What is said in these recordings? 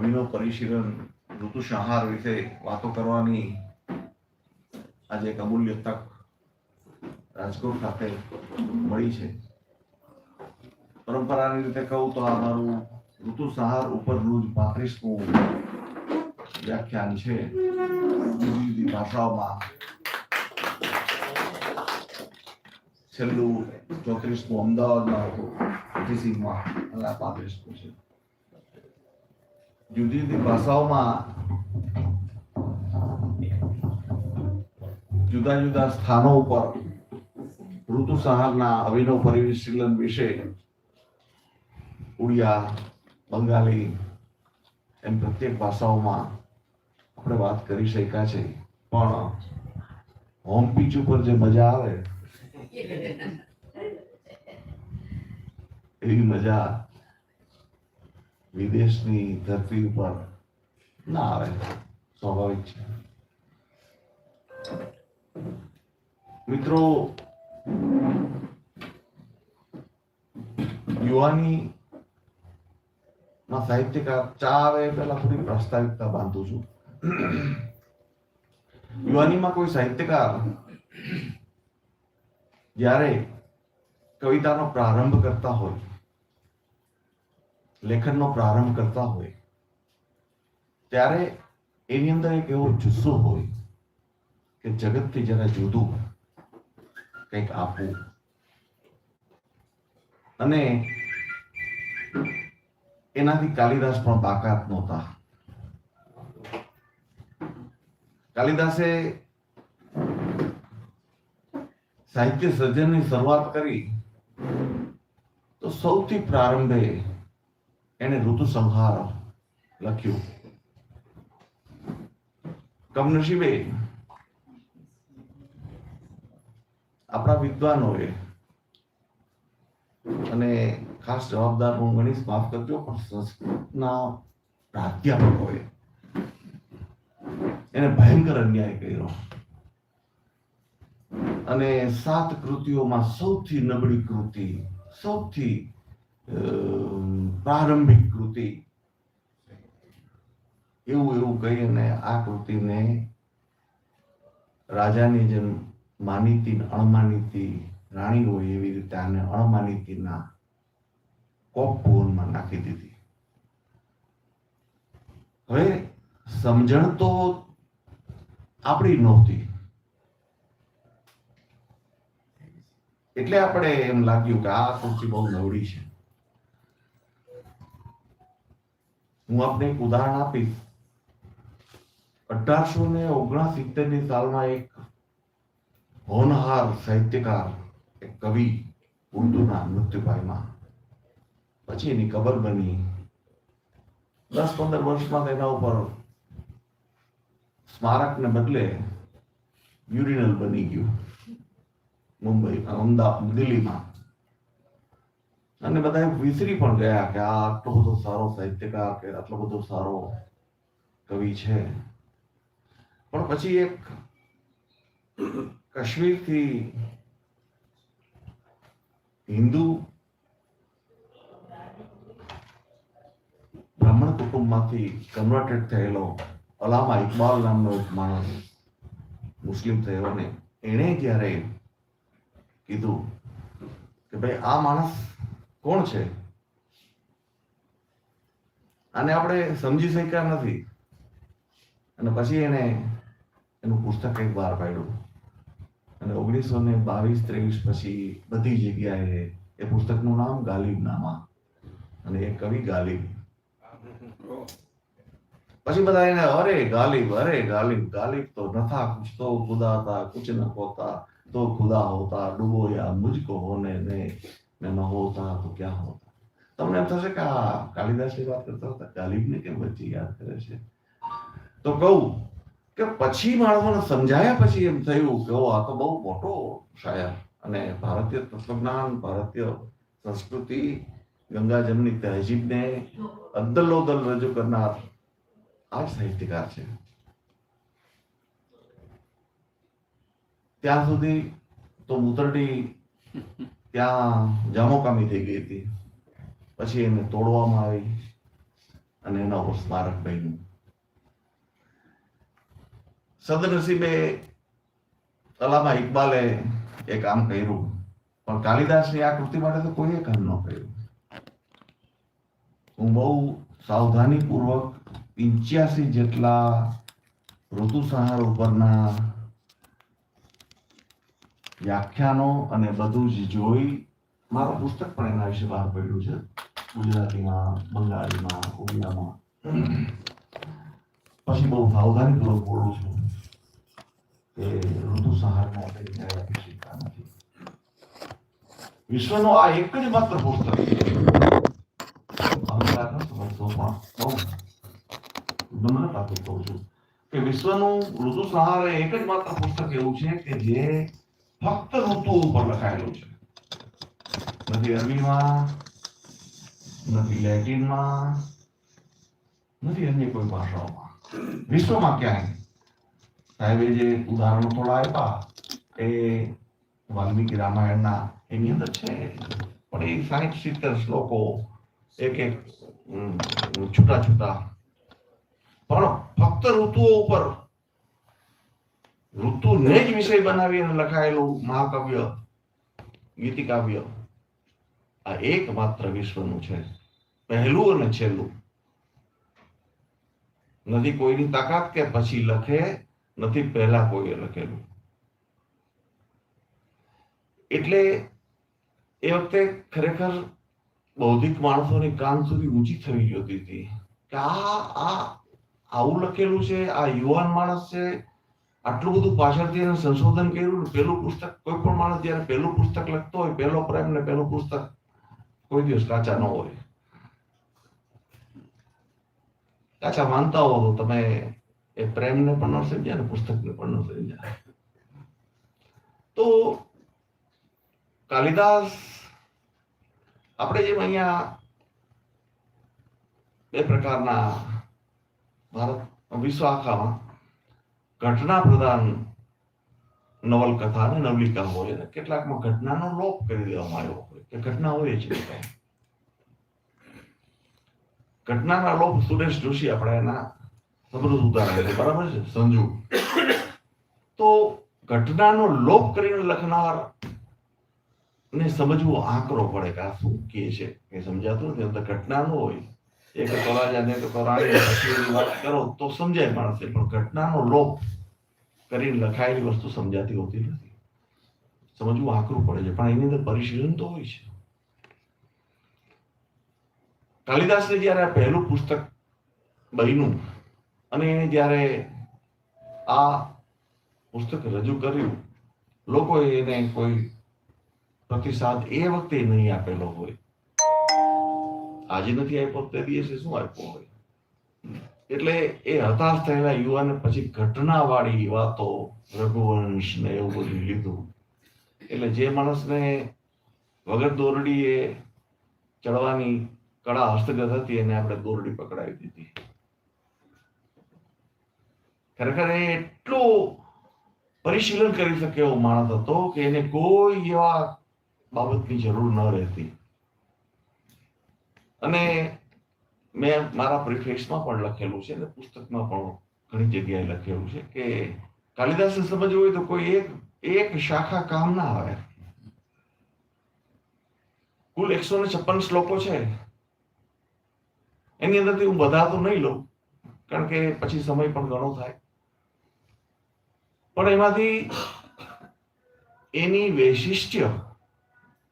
અભિનવ પરિશીલન ઋતુ સંહાર વિશે વાતો કરવાની આજે એક અમૂલ્ય તક રાજકોટ ખાતે મળી છે. પરંપરાની રીતે કહું તો આ મારું ઋતુ સંહાર ઉપરનું જ પાંત્રીસમું વ્યાખ્યાન છે. જુદી જુદી ભાષાઓમાં છેલ્લું ચોત્રીસમું અમદાવાદમાં હતું. ઓફિસિંગમાં અને આ પાંત્રીસમું છે. જુદી જુદી ભાષાઓમાં જુદા જુદા સ્થાનો ઉપર ઋતુ સહારના અભિનવ પરિશીલન વિશે ઉડિયા, બંગાળી એમ પ્રત્યેક ભાષાઓમાં આપણે વાત કરી શક્યા છે. પણ હોમ પીચ ઉપર જે મજા આવે, એવી મજા વિદેશની ધરતી ઉપર ના આવે. સ્વાભાવિક છે. મિત્રો, યુવાની માં સાહિત્યકાર ચા આવે પેલા થોડી પ્રસ્તાવિકતા બાંધું છું. યુવાનીમાં કોઈ સાહિત્યકાર જ્યારે કવિતાનો પ્રારંભ કરતા હોય લેખનનો પ્રારંભ કરતા હોય, ત્યારે એની અંદર એક એવો જુસ્સો હોય કે જગતથી જરા જુદું કંઈક આપવું. અને એનાથી કાલિદાસ પણ બાકાત નહોતા. કાલિદાસે સાહિત્ય સર્જનની શરૂઆત કરી તો સૌથી પ્રારંભે એને ઋતુ સંહાર લખ્યું. કમનસીબે, આપણા વિદ્વાનોએ અને ખાસ જવાબદાર હું ગણીશ માફ કરજો, પણ સંસ્કૃતના પ્રાધ્યાપકોએ એને ભયંકર અન્યાય કર્યો. અને સાત કૃતિઓમાં સૌથી નબળી કૃતિ, સૌથી પ્રારંભિક કૃતિ. એવું એવું કહી અને આ કૃતિને રાજાની જેમ માનીતી અણમાનીતી રાણી હોય એવી રીતે આને અણમાનીતીના કોપ ભુવનમાં નાખી દીધી. હવે સમજણ તો આપણી નહોતી. એટલે આપણે એમ લાગ્યું કે આ કૃતિ બહુ નવડી છે. હું આપને એક ઉદાહરણ આપીશ. અઢારસો ને ઓગણસિત્તેરની સાલમાં એક હોનહાર સાહિત્યકાર, એક કવિ ઉર્દુના મૃત્યુ પામ્યા પછી એની કબર બની. દસ પંદર વર્ષમાં તેના ઉપર સ્મારકને બદલે યુરિનલ બની ગયું. મુંબઈ, અમદાવાદ, દિલ્હીમાં. અને બધા વિસરી પણ ગયા કે આ આટલો બધો સારો સાહિત્યકાર કે આટલો બધો સારો કવિ છે. પણ પછી એક કાશ્મીરથી હિન્દુ બ્રાહ્મણ કુટુંબમાંથી કન્વર્ટેડ થયેલો અલામા ઇકબાલ નામનો એક માણસ મુસ્લિમ થયો અને એણે જ્યારે કીધું કે ભાઈ આ માણસ કોણ છે? આને આપણે સમજી શક્યા નથી. અને પછી એને એનું પુસ્તક કંઈક બહાર પાડ્યું. અને ઓગણીસો ને બાવીસ ત્રેવીસ પછી બધી જગ્યાએ એ પુસ્તકનું નામ ગાલિબ નામા અને એ કવિ ગાલિબ. પછી બધા એને, અરે ગાલિબ અરે ગાલિબ ગાલિબ તો નથા કુછ તો ખુદા તા કુછ ન હોતા, તો ખુદા હોતા, ડૂબો યા મુજકો હોને ને. ને ન હોતા તો ક્યાં હોતા? તમને એમ થશે કે આ કાલિદાસની વાત કરતા હતા ગાલિબને કેમ વચ્ચે યાદ કરે છે? તો કહું કે પછી માણસોને સમજાયા પછી એમ થયું કે આ તો બહુ મોટો શાયર. અને ભારતીય તત્વજ્ઞાન, ભારતીય સંસ્કૃતિ, ગંગા જમની તહેજીબને અદલોદલ રજૂ કરનાર આ સાહિત્યકાર છે. ત્યાં સુધી તો મુતરડી ત્યાં જામોકામી થઈ ગઈ હતી. પછી એને તોડવામાં આવી અને એના ઉપર સ્મારક બન્યું. સદનસીબે અલામા ઇકબાલે એ કામ કર્યું. પણ કાલિદાસની આ કૃતિ માટે તો કોઈએ કામ ન કર્યું. હું બહુ સાવધાની પૂર્વક પંચ્યાસી જેટલા ઋતુસંહાર ઉપરના વ્યાખ્યાનો અને બધું જ જોઈ મારું પુસ્તક પણ એના વિશે બહાર પડ્યું છે. ગુજરાતીમાં, બંગાળીમાં ઉડિયામાં પછી બહુ સાવધાનીપૂર્વક બોલું છું કે ઋતુસંહારને આપણે ક્યારેય આપી શકતા નથી. વિશ્વનો આ એક જ માત્ર પુસ્તક છે. અહંકાર સમજતો પણ બહુ નમ્રતાથી કહું છું કે વિશ્વનું ઋતુ સહાર એક જ માત્ર પુસ્તક એવું છે કે જે ફક્ત ઋતુ ઉપર લખાયેલું છે. નથી અરબીમાં, નથી લેટિનમાં, નથી અન્ય કોઈ ભાષાઓમાં. વિશ્વમાં ક્યાંય? સાહેબે જે ઉદાહરણો થોડા આપ્યા, એ વાલ્મીકી રામાયણના, એની અંદર છે. પણ એ સાહીઠ સિત્તેર શ્લોકો એક એક છૂટા છૂટા. પણ ફક્ત ઋતુઓ ઉપર ઋતુને જ વિષય બનાવીને લખાયેલું મહાકાવ્ય, ગીતિકાવ્ય. આ એકમાત્ર વિશ્વનું છે. પહેલું અને છેલ્લું. નથી કોઈની તાકાત કે પછી લખે, નથી પહેલા કોઈએ લખેલું. એટલે એ વખતે ખરેખર બૌદ્ધિક માણસોની કાન સુધી ઊંચી થવી જોતી હતી કે આ આ, આવું લખેલું છે, આ યુવાન માણસ છે આટલું બધું પાછળથી એને સંશોધન કર્યું પહેલું પુસ્તક, કોઈ પણ માણસ જ્યારે પેલું પુસ્તક લખતો હોય પહેલો પ્રેમ ને પેલું પુસ્તક, કોઈ દિવસ કાચા ન હોય. કાચા માનતા હો તો તમે એ પ્રેમને પણ ન સમજ્યા ને પુસ્તકને પણ ન સમજ્યા. તો કાલિદાસ, આપણે જેમ અહીંયા બે પ્રકારના ભારત, વિશ્વ આખામાં ઘટના પ્રધાન નવલકથા અને નવલિકા હોય અને કેટલાકમાં ઘટનાનો લોપ કરી દેવામાં આવ્યો હોય કે ઘટના હોય છે ઘટનાના લોપ સુરેશ જોશી આપણે એના સમૃદ્ધ ઉદાહરણ બરાબર છે? સંજુ. તો ઘટનાનો લોપ કરીને લખનાર ને સમજવું આંકરો પડે કે આ શું કે છે? એ સમજાતું નથી ઘટના ન હોય. એક તોરાજાને તો વાત કરો તો સમજાય માણસે. પણ ઘટનાનો લોપ કરીને લખાયેલી વસ્તુ સમજાતી હોતી નથી. સમજવું આકરું પડે છે. પણ એની અંદર પરિશીલન તો હોય છે. કાલિદાસને જ્યારે આ પહેલું પુસ્તક બન્યું અને એને જ્યારે આ પુસ્તક રજૂ કર્યું, લોકોએ એને કોઈ પ્રતિસાદ એ વખતે નહીં આપેલો હોય. આજે નથી આપ્યો તે દિવસે શું આપ્યો હોય? એટલે એ હતાશ થયેલા યુવાને પછી ઘટનાવાળી વાતો, રઘુવંશ ને એવું બધું લીધું. એટલે જે માણસને વગર દોરડીએ ચડવાની કળા હસ્તગત હતી, એને આપણે દોરડી પકડાવી દીધી. ખરેખર એ એટલું પરિશીલન કરી શકે એવો માણસ હતો કે એને કોઈ એવા બાબતની જરૂર ન રહેતી. અને મેં મારા પ્રિફેક્સમાં પણ લખેલું છે અને પુસ્તકમાં પણ ઘણી જગ્યાએ લખેલું છે કે કાલિદાસને સમજવું હોય તો કોઈ એક એક શાખા કામ ના આવે. કુલ એકસો ને છપ્પન શ્લોકો છે. એની અંદરથી હું બધા તો નહીં લઉં, કારણ કે પછી સમય પણ ઘણો થાય. પણ એમાંથી એની વૈશિષ્ટ્ય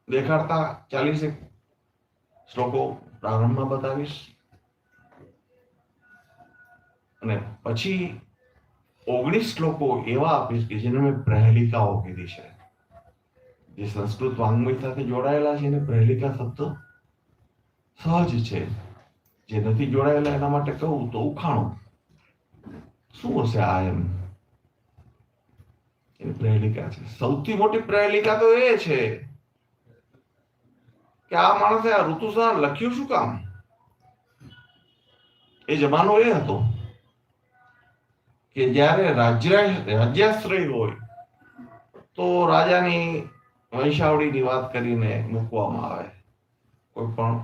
દેખાડતા ચાલીસેક શ્લોકો પ્રારંભમાં બતાવીશ. અને પછી ઓગણીસ શ્લોકો એવા આપીશ કે જેને મેં પ્રહેલિકાઓ કીધી છે. જે સંસ્કૃત વાંગ્મય સાથે જોડાયેલા છે એને પ્રહેલિકા શબ્દ સહજ છે. જે નથી જોડાયેલા એના માટે કહું તો ઉખાણું. શું હશે આ એમ? એ પ્રહેલિકા છે. સૌથી મોટી પ્રહેલિકા તો એ છે કે આ માણસે આ ઋતુસાર લખ્યું શું કામ? એ જમાનો એ હતો કે જ્યારે રાજ્ય રાજ્યાશ્રય હોય, તો રાજાની વંશાવળીની વાત કરીને મૂકવામાં આવે. કોઈ પણ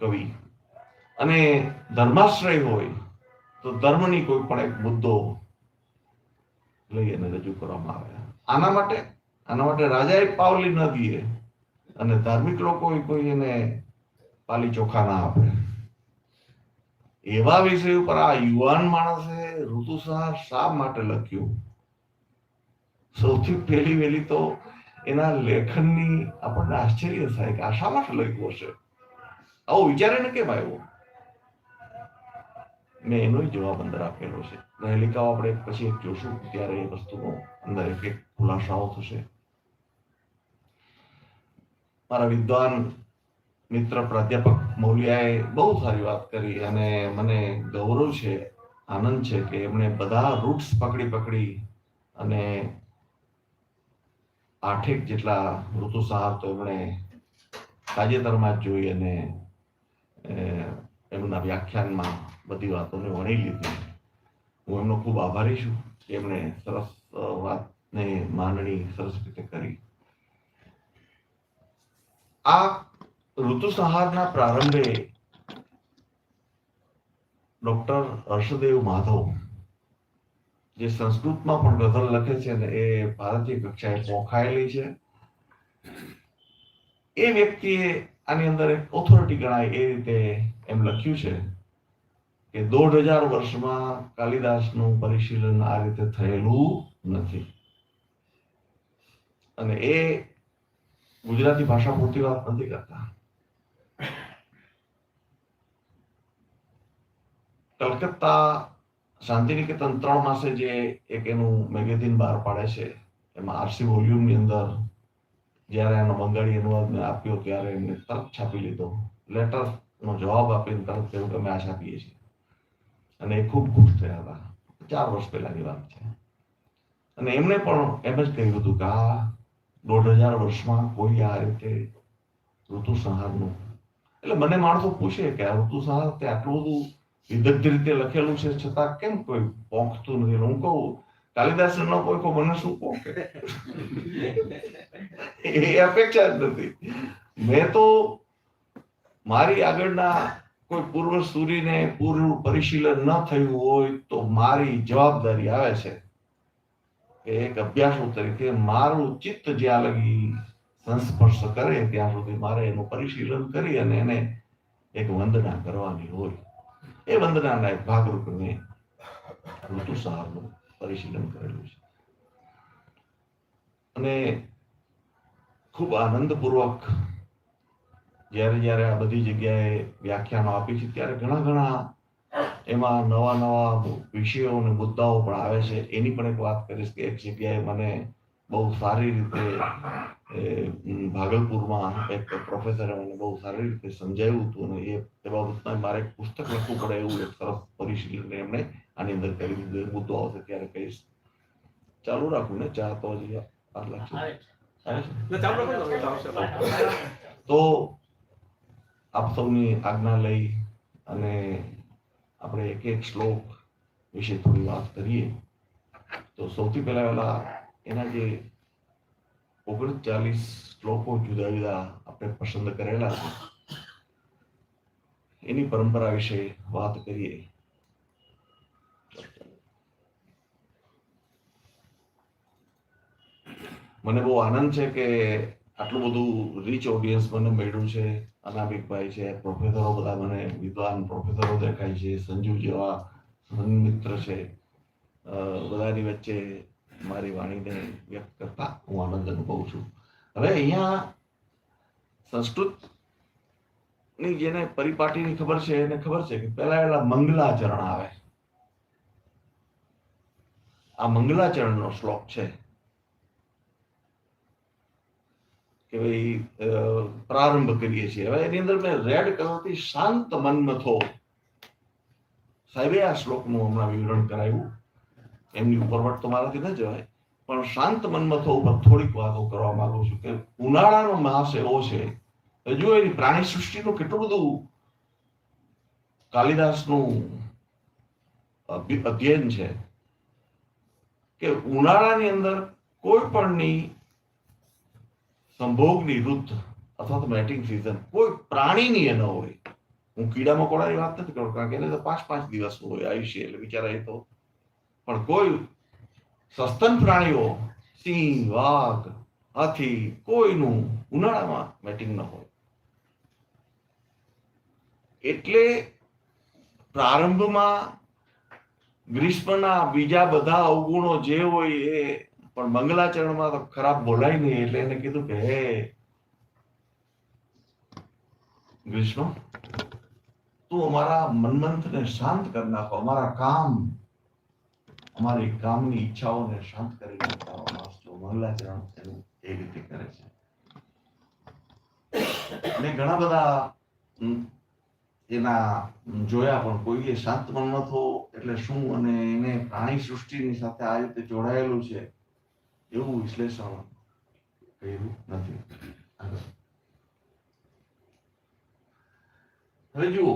કવિ. અને ધર્માશ્રય હોય, તો ધર્મની કોઈ પણ એક મુદ્દો લઈ અને રજૂ કરવામાં આવે. આના માટે આના માટે રાજાએ પાવલી ન દીએ અને ધાર્મિક લોકો કોઈ એને પાલી ચોખા ના આપે. એવા વિષય ઉપર આ યુવાન માણસે ઋતુસાર શા માટે લખ્યું? સૌથી પહેલી વહેલી તો એના લેખનની આપણને આશ્ચર્ય થાય કે આ શા માટે લખ્યું હશે આવો વિચારે ને કેમ આવ્યો મેં એનો જવાબ અંદર આપેલો છે. રહેલિકાઓ આપણે પછી જોશું, ત્યારે એ વસ્તુનો અંદર એક ખુલાસાઓ થશે. મારા વિદ્વાન મિત્ર પ્રાધ્યાપક મૌલિયાએ બહુ સારી વાત કરી અને મને ગૌરવ છે, આનંદ છે કે એમણે બધા રૂટ્સ પકડી પકડી અને આઠેક જેટલા ઋતુસંહાર તો એમણે તાજેતરમાં જ જોઈ અને એમના વ્યાખ્યાનમાં બધી વાતોને વણી લીધી. હું એમનો ખૂબ આભારી છું એમણે સરસ વાતને માંડણી સરસ રીતે કરી. આ ઋતુસંહારના પ્રારંભે ડોક્ટર હર્ષદેવ માધવ, જે સંસ્કૃતમાં પણ ગઝલ લખે છે ને એ ભારતીય કક્ષાએ પોખાયેલી છે. એ વ્યક્તિએ આની અંદર એક ઓથોરિટી ગણાય એ રીતે એમ લખ્યું છે કે દોઢ હજાર વર્ષમાં કાલિદાસનું પરિશીલન આ રીતે થયેલું નથી. અને એ ગુજરાતી ભાષા પૂરતી વાત નથી કરતા. કલકત્તા શાંતિનિકેતન ત્રણ માસે જે એક એનું મેગેઝિન બહાર પાડે છે, એમાં આરસી વોલ્યુમની અંદર જ્યારે એનો બંગાળી અનુવાદ મેં આપ્યો ત્યારે એમને તરત છાપી લીધો. લેટર નો જવાબ આપીને તરત કહ્યું કે અમે આ છાપીએ છીએ. અને એ ખૂબ ખુશ થયા હતા. ચાર વર્ષ પહેલાની વાત છે. અને એમણે પણ એમ જ કહ્યું હતું કે આ દોઢ હજાર વર્ષમાં કોઈ આ રીતે ઋતુ સંહારનું. એટલે મને માણસો પૂછે કે આ ઋતુ સંહાર તે આટલું બધું વિદગ્ધ રીતે લખેલું છે છતાં કેમ કોઈ પોંખતું નથી? હું કહું કાલિદાસ ન કોઈ કોઈ મને શું પોંખે એ અપેક્ષા જ નથી. મેં તો મારી આગળના કોઈ પૂર્વ સૂરીને પૂર્વ પરિશીલન ન થયું હોય તો મારી જવાબદારી આવે છે. એક અભ્યાસુ તરીકે મારું ચિત્ત જ્યાં લગી સંસ્પર્શ કરે ત્યાં સુધી મારે એનું પરિશીલન કરી અને એને એક વંદના કરવાની હોય. એ વંદનાના એક ભાગરૂપે મેં ઋતુસંહારનું પરિશીલન કરેલું છે. અને ખૂબ આનંદપૂર્વક જ્યારે જ્યારે આ બધી જગ્યાએ વ્યાખ્યાનો આપી છે, ત્યારે ઘણા ઘણા એમાં નવા નવા વિષયો અને મુદ્દાઓ પણ આવે છે. એની પણ એક વાત કરીશ કે એક જગ્યાએ મને બહુ સારી રીતે ભાગલપુરમાં એક પ્રોફેસરે મને બહુ સારી રીતે સમજાવ્યું હતું અને એ બાબતમાં મારે એક પુસ્તક લખવું પડે એવું એક સરસ પરિશીલન એમણે આની અંદર કરી દીધું. મુદ્દો આવશે ત્યારે કહીશ. ચાલુ રાખું ને ચા તો હજી લાગશે. તો આપ સૌની આજ્ઞા લઈ અને આપણે એક એક શ્લોક વિશે થોડી વાત કરીએ, તો સૌથી પહેલા પહેલા એના જે ઓગણચાલીસ શ્લોકો જુદા જુદા આપણે પસંદ કરેલા છે, એની પરંપરા વિશે વાત કરીએ. મને બહુ આનંદ છે કે આટલું બધું રીચ ઓડિયન્સ મને મળ્યું છે, અનામિકભાઈ છે પ્રોફેસરો બધા મને વિદ્વાન પ્રોફેસરો દેખાય છે, સંજુ જેવા મિત્ર છે. બધાની વચ્ચે મારી વાણીને વ્યક્ત કરતા હું આનંદ અનુભવું છું. હવે અહીંયા સંસ્કૃતની જેને પરિપાટીની ખબર છે, એને ખબર છે કે પહેલા એલા મંગલાચરણ આવે. આ મંગલાચરણનો શ્લોક છે. કે ભાઈ પ્રારંભ કરીએ છીએ. હવે એની અંદર મેં રેડ કલરથી શાંત મન્મથો. સાહેબે આ શ્લોકનું હમણાં વિવરણ કરાયું એમની ઉપરવટ તો મારાથી ન જવાય. પણ શાંત મનમથો ઉપર થોડીક વાતો કરવા માંગુ છું કે ઉનાળાનો માસ એવો છે. હજુ એની પ્રાણી સૃષ્ટિનું કેટલું બધું કાલિદાસનું અધ્યયન છે કે ઉનાળાની અંદર કોઈ પણની સંભોગની ઋતુ અથવા તો મેટિંગ સિઝન કોઈ પ્રાણીની એ ન હોય. હું કીડા મકોડાની વાત નથી કરું, કારણ કે એને તો પાંચ પાંચ દિવસ હોય આયુષ્ય, એટલે બિચારા તો પણ કોઈ સસ્તન પ્રાણીઓ, સિંહ, વાઘ, હાથી, કોઈનું ઉનાળામાં મેટિંગ ન હોય. એટલે પ્રારંભમાં ગ્રીષ્મના બીજા બધા અવગુણો જે હોય એ પણ મંગલાચરણમાં તો ખરાબ બોલાય નહીં એટલે એને કીધું કે, હે, વિષ્ણુ, તું અમારા મનમંથને શાંત કરી નાખો. અમારા કામ, અમારી કામની ઈચ્છાઓને શાંત કરી માણસ મંગલાચરણ એનું એ રીતે કરે છે. મેં ઘણા બધા એના જોયા પણ કોઈએ શાંત મન ન થવું એટલે શું અને એને પ્રાણી સૃષ્ટિની સાથે આ રીતે જોડાયેલું છે. એવું વિશ્લેષણ કર્યું નથી હવે જુઓ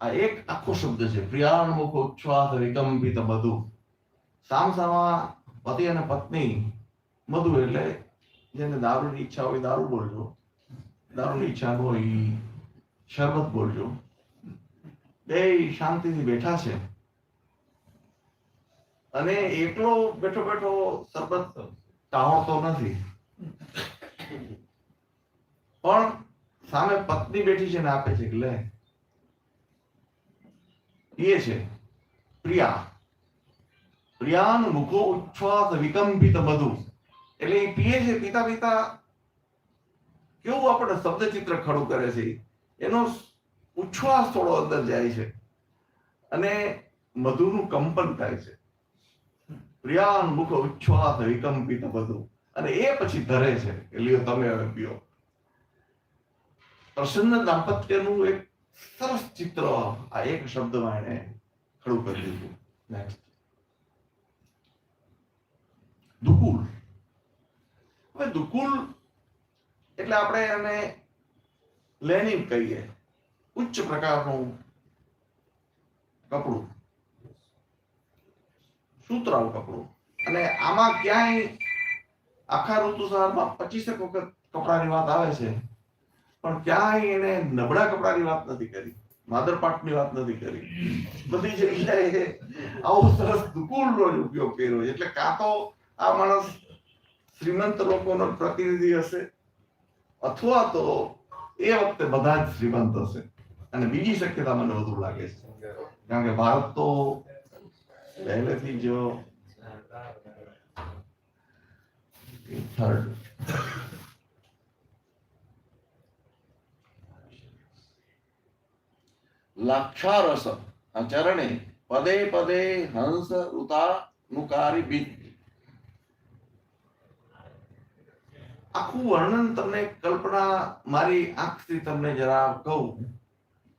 આ એક આખો શબ્દ છે પ્રિયાણમુખ ઉચ્છ્વાસ વિકંપિત બધું સામસામા પતિ અને પત્ની મધુ એટલે જેને દારૂની ઈચ્છા હોય દારૂ બોલજો. દારૂની ઈચ્છા હોય, શરબત બોલજો. બે શાંતિથી બેઠા છે. અને એકલો બેઠો બેઠો સરબત ટાળતો નથી. પણ સામે પત્ની બેઠી છે ને આપે છે કે લે એ છે પ્રિયા. પ્રિયાન મુખો ઉચ્છ્વાસ વિકંપિત બધું એટલે એ પીએ છે પીતા પીતા કેવું આપણે શબ્દ ચિત્ર ખડું કરે છે? એનો ઉચ્છ્વાસ થોડો અંદર જાય છે. અને મધુનું કંપન થાય છે. પ્રિયાન મુખ ઉચ્છ્વાસ વિકંપિત બધું અને એ પછી ધરે છે. કે તમે હવે પીઓ. પ્રસન્ન દાંપત્યનું એક સરસ ચિત્ર આ એક શબ્દમાં એને ખડું કરી દીધું. નેક્સ્ટ દુકુલ. હવે દુકુલ એટલે આપણે એને લેનિન કહીએ. ઉચ્ચ પ્રકારનું કપડું. સુતરાઉ કપડું અને આમાં ક્યાંય આખા ઋતુસારમાં પચીસેક વખત કપડાની વાત આવે છે, પણ ક્યાંય એને નબળા કપડાની વાત નથી કરી, માદરપાટની વાત નથી કરી. બધી જગ્યાએ આવો સરસ દુકુળનો જ ઉપયોગ કર્યો. એટલે કાં તો આ માણસ શ્રીમંત લોકોનો પ્રતિનિધિ હશે, અથવા તો એ વખતે બધા જ શ્રીમંત હશે. અને બીજી શક્યતા મને વધુ લાગે છે. કારણ કે ભારત તો પહેલેથી જો થર્ડ લાક્ષારસ ચરણે પદે પદે હંસ ઉતા નુકારી બીજ આખું વર્ણન તમને કલ્પના મારી આંખથી તમને જરા કહું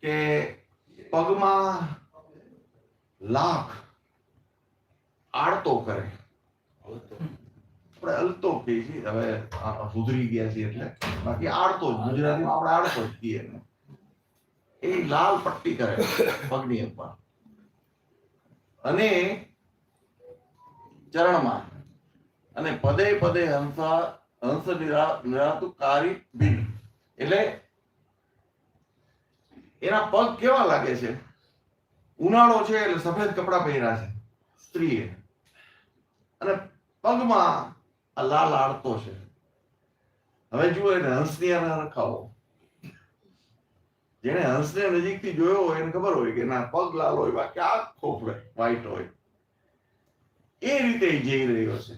કે પગમાં લાખ આડતો કરે. આપણે અલતો કહીએ છીએ. હવે સુધરી ગયા છીએ એટલે. બાકી આડતો જ. ગુજરાતીમાં આપણે આળતો જ કહીએ એ લાલ પટ્ટી કરે પગની ઉપર. અને ચરણમાં. અને પદે પદે હંસા હંસ નિરા નિરાતુકારી ભીન એટલે એના પગ કેવા લાગે છે? ઉનાળો છે એટલે સફેદ કપડા પહેર્યા છે. સ્ત્રીએ. અને પગમાં આ લાલ આડતો છે. હવે જુઓ એને હંસની હારે રખાવો જેને હંસને નજીકથી જોયો હોય એને ખબર હોય કે ના, પગ લાલ હોય, બાકી આખો વ્હાઈટ હોય. એ રીતે જઈ રહ્યો છે.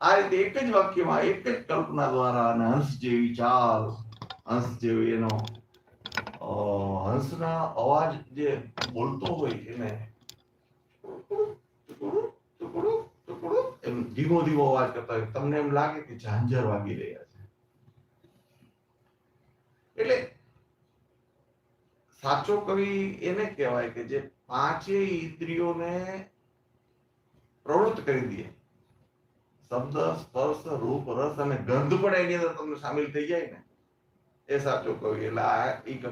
આ રીતે એક જ વાક્યમાં, એક જ કલ્પના દ્વારા અને હંસ જેવી ચાલ, હંસ જેવી એનો હંસના અવાજ જે બોલતો હોય એને એમ ધીમો ધીમો અવાજ કરતા હોય. તમને એમ લાગે કે ઝાંઝર વાગી રહ્યા છે. એટલે સાચો કવિ એને કહેવાય કે જે પાંચેય ઇન્દ્રિયોને પ્રવૃત્ત કરી દે. શબ્દ, સ્પર્શ, રૂપ, રસ અને ગંધ પણ એની અંદર તમને સામેલ થઈ જાય ને. એ સાચો કવિ. એટલે આ